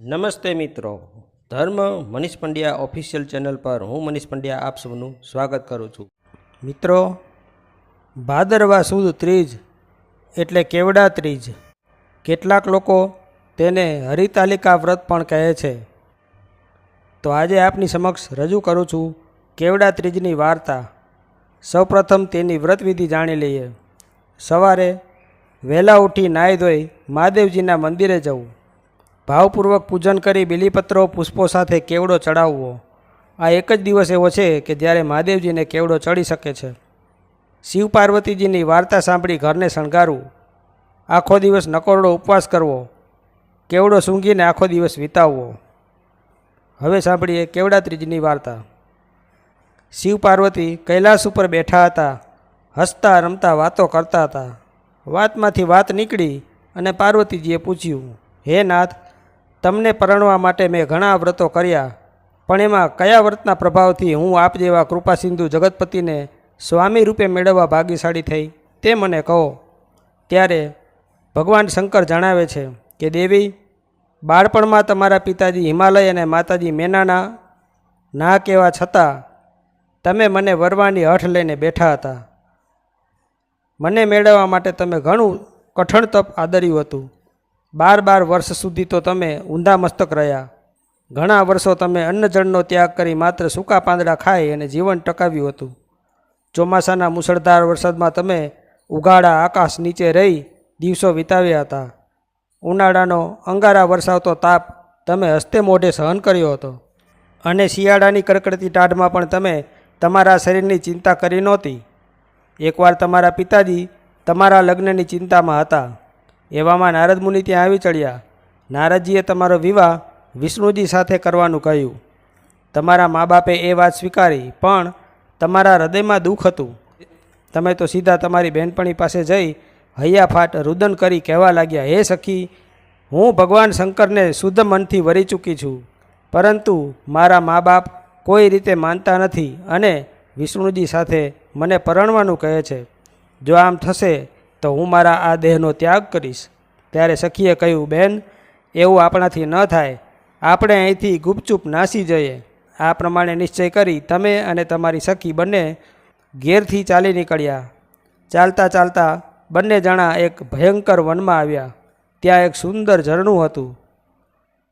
નમસ્તે મિત્રો. ધર્મ મનીષ પંડ્યા ઓફિશિયલ ચેનલ પર હું મનીષ પંડ્યા આપ સૌનું સ્વાગત કરું છું. મિત્રો, ભાદરવા સુદ ત્રીજ એટલે કેવડા ત્રીજ. કેટલાક લોકો તેને હરિતાલિકા વ્રત પણ કહે છે. તો આજે આપની સમક્ષ રજૂ કરું છું કેવડા ત્રીજની વાર્તા. સૌપ્રથમ તેની વ્રતવિધિ જાણી લઈએ. સવારે વહેલા ઉઠી નાહી ધોઈ મહાદેવજીના મંદિરે જવું. ભાવપૂર્વક પૂજન કરી બિલીપત્રો પુષ્પો સાથે કેવડો ચડાવવો? આ એક જ દિવસ એવો છે કે જ્યારે મહાદેવજીને કેવડો ચડી શકે છે. શિવ પાર્વતીજીની વાર્તા સાંભળી ઘરને શણગારવું. આખો દિવસ નકોરડો ઉપવાસ કરવો. કેવડો સૂંઘીને આખો દિવસ વિતાવવો. હવે સાંભળીએ કેવડા ત્રીજની વાર્તા. શિવ પાર્વતી કૈલાસ ઉપર બેઠા હતા. હસતા રમતા વાતો કરતા હતા. વાતમાંથી વાત નીકળી અને પાર્વતીજીએ પૂછ્યું, હે નાથ તમને પરણવા માટે મેં ઘણા વ્રતો કર્યા, પણ એમાં કયા વ્રતના પ્રભાવથી હું આપ જેવા કૃપા સિંધુ જગતપતિને સ્વામી રૂપે મેળવવા ભાગ્યશાળી થઈ તે મને કહો. ત્યારે ભગવાન શંકર જણાવે છે કે, દેવી, બાળપણમાં તમારા પિતાજી હિમાલય અને માતાજી મેનાના ના કહેવા છતાં તમે મને વરવાની હઠ લઈને બેઠા હતા. મને મેળવવા માટે તમે ઘણું કઠણ તપ આદર્યું હતું. બાર બાર વર્ષ સુધી તો તમે ઊંધા મસ્તક રહ્યા. ઘણા વર્ષો તમે અન્નજળનો ત્યાગ કરી માત્ર સૂકા પાંદડા ખાઈ અને જીવન ટકાવ્યું હતું. ચોમાસાના મુસળધાર વરસાદમાં તમે ઉઘાડા આકાશ નીચે રહી દિવસો વિતાવ્યા હતા. ઉનાળાનો અંગારા વરસાવતો તાપ તમે હસ્તે મોઢે સહન કર્યો હતો. અને શિયાળાની કડકડતી ટાઢમાં પણ તમે તમારા શરીરની ચિંતા કરી નહોતી. એકવાર તમારા પિતાજી તમારા લગ્નની ચિંતામાં હતા. એવામાં નારદ મુનિ ત્યાં આવી ચડ્યા. નારદજીએ તમારો વિવાહ વિષ્ણુજી સાથે કરવાનું કહ્યું. તમારા મા બાપે એ વાત સ્વીકારી, પણ તમારા હૃદયમાં દુઃખ હતું. તમે તો સીધા તમારી બહેનપણી પાસે જઈ હૈયાફાટ રુદન કરી કહેવા લાગ્યા, હે સખી, હું ભગવાન શંકરને શુદ્ધ મનથી વરી ચૂકી છું, પરંતુ મારા મા બાપ કોઈ રીતે માનતા નથી અને વિષ્ણુજી સાથે મને પરણવાનું કહે છે. જો આમ થશે તો હું મારા આ દેહનો ત્યાગ કરીશ. ત્યારે સખીએ કહ્યું, બેન, એવું આપણાથી ન થાય. આપણે અહીંથી ગુપચૂપ નાસી જઈએ. આ પ્રમાણે નિશ્ચય કરી તમે અને તમારી સખી બંને ઘેરથી ચાલી નીકળ્યા. ચાલતા ચાલતા બંને જણા એક ભયંકર વનમાં આવ્યા. ત્યાં એક સુંદર ઝરણું હતું.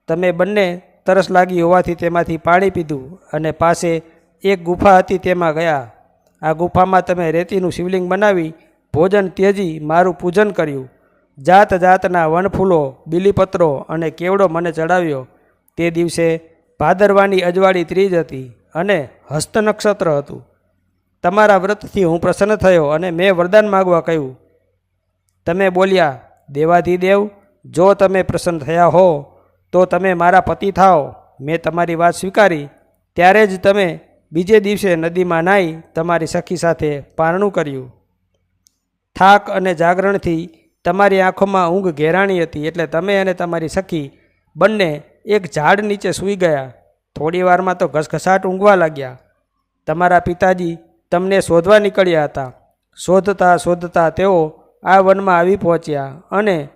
તમે બંને તરસ લાગી હોવાથી તેમાંથી પાણી પીધું અને પાસે એક ગુફા હતી તેમાં ગયા. આ ગુફામાં તમે રેતીનું શિવલિંગ બનાવી ભોજન ત્યજી મારું પૂજન કર્યું. જાત જાતના વનફૂલો, બીલીપત્રો અને કેવડો મને ચડાવ્યો. તે દિવસે ભાદરવાની અજવાળી ત્રીજ હતી અને હસ્ત નક્ષત્ર હતું. તમારા વ્રતથી હું પ્રસન્ન થયો અને મેં વરદાન માગવા કહ્યું. તમે બોલ્યા, દેવાધિદેવ, જો તમે પ્રસન્ન થયા હો, તો તમે મારા પતિ થાઓ. મેં તમારી વાત સ્વીકારી. ત્યારે જ તમે બીજે દિવસે નદીમાં નાહી તમારી સખી સાથે પારણું કર્યું. થાક અને જાગરણથી તમારી આંખોમાં ઊંઘ ઘેરાણી હતી એટલે તમે અને તમારી સખી બંને એક ઝાડ નીચે સૂઈ ગયા. થોડી વારમાં તો ઘસઘસાટ ઊંઘવા લાગ્યા. તમારા પિતાજી તમને શોધવા નીકળ્યા હતા. શોધતા શોધતા તેઓ આ વનમાં આવી પહોંચ્યા અને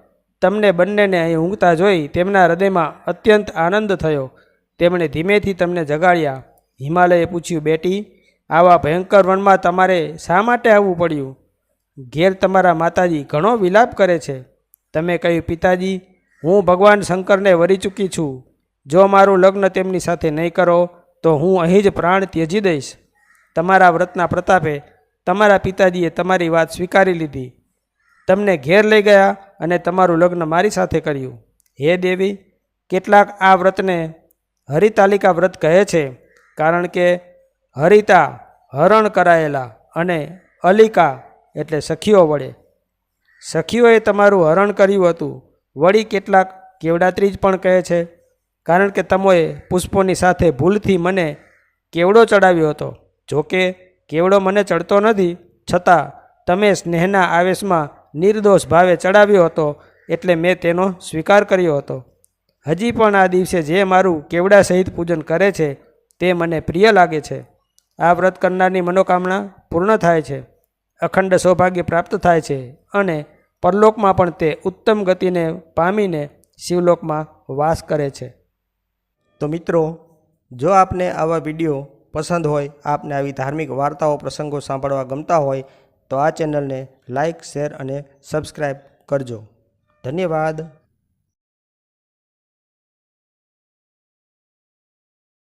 તમને બંનેને અહીં ઊંઘતા જોઈ તેમના હૃદયમાં અત્યંત આનંદ થયો. તેમણે ધીમેથી તમને જગાડ્યા. હિમાલયે પૂછ્યું, બેટી, આવા ભયંકર વનમાં તમારે શા માટે આવવું પડ્યું? ઘેર તમારા માતાજી ઘણો વિલાપ કરે છે. તમે કહ્યું, પિતાજી, હું ભગવાન શંકરને વરી ચૂકી છું. જો મારું લગ્ન તેમની સાથે નહીં કરો, તો હું અહીં જ પ્રાણ ત્યજી દઈશ. તમારા વ્રતના પ્રતાપે તમારા પિતાજીએ તમારી વાત સ્વીકારી લીધી. તમને ઘેર લઈ ગયા અને તમારું લગ્ન મારી સાથે કર્યું. હે દેવી, કેટલાક આ વ્રતને હરિતાલિકા વ્રત કહે છે, કારણ કે હરિતા હરણ કરાયેલા અને અલિકા એટલે સખીઓ વડે. સખીઓએ તમારું હરણ કર્યું હતું. વળી કેટલાક કેવડાત્રીજ પણ કહે છે, કારણ કે તમોએ પુષ્પોની સાથે ભૂલથી મને કેવડો ચડાવ્યો હતો. જોકે, કેવડો મને ચડતો નથી, છતાં તમે સ્નેહના આવેશમાં નિર્દોષ ભાવે ચડાવ્યો હતો, એટલે મેં તેનો સ્વીકાર કર્યો હતો. હજી પણ આ દિવસે જે મારું કેવડા સહિત પૂજન કરે છે, તે મને પ્રિય લાગે છે. આ વ્રત કરનારની મનોકામના પૂર્ણ થાય છે. અખંડ સૌભાગ્ય પ્રાપ્ત થાય છે અને પરલોકમાં પણ તે ઉત્તમ ગતિને પામીને શિવલોકમાં વાસ કરે છે. તો મિત્રો, જો આપને આવા વીડિયો પસંદ હોય, આપને આવી ધાર્મિક વાર્તાઓ, પ્રસંગો સાંભળવા ગમતા હોય, તો આ ચેનલને લાઇક શેર અને સબસ્ક્રાઈબ કરજો. ધન્યવાદ.